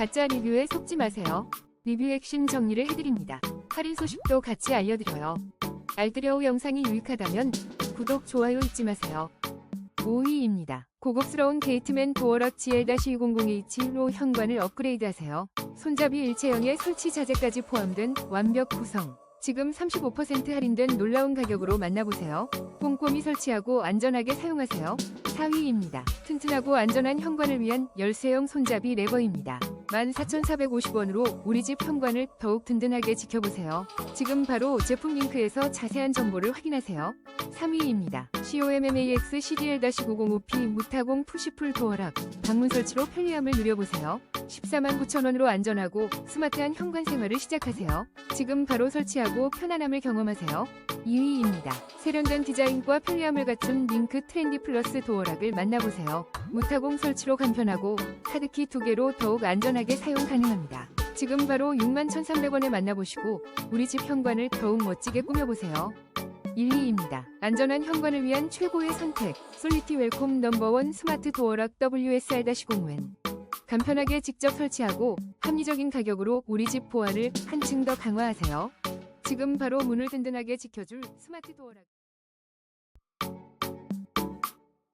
가짜 리뷰에 속지 마세요. 리뷰 핵심 정리를 해드립니다. 할인 소식도 같이 알려드려요. 알뜰여우 영상이 유익하다면 구독, 좋아요 잊지 마세요. 5위입니다. 고급스러운 게이트맨 도어락 GL-2001로 현관을 업그레이드 하세요. 손잡이 일체형의 설치 자재까지 포함된 완벽 구성. 지금 35% 할인된 놀라운 가격으로 만나보세요. 꼼꼼히 설치하고 안전하게 사용하세요. 4위입니다. 튼튼하고 안전한 현관을 위한 열쇠형 손잡이 레버입니다. 14,450원으로 우리 집 현관을 더욱 든든하게 지켜보세요. 지금 바로 제품 링크에서 자세한 정보를 확인하세요. 3위입니다. COMMAX CDL-905P 무타공 푸시풀 도어락 방문 설치로 편리함을 누려보세요. 14만 9천원으로 안전하고 스마트한 현관 생활을 시작하세요. 지금 바로 설치하고 편안함을 경험하세요. 2위입니다. 세련된 디자인과 편리함을 갖춘 링크 트렌디 플러스 도어락 을 만나보세요. 무타공 설치로 간편하고 카드키 두 개로 더욱 안전하게 사용 가능합니다. 지금 바로 61,300원에 만나보시고 우리 집 현관을 더욱 멋지게 꾸며보세요. 1위입니다. 안전한 현관을 위한 최고의 선택. 솔리티 웰콤 넘버원 스마트 도어락 WSR-05N. 간편하게 직접 설치하고 합리적인 가격으로 우리 집 보안을 한층 더 강화하세요. 지금 바로 문을 든든하게 지켜줄 스마트 도어락.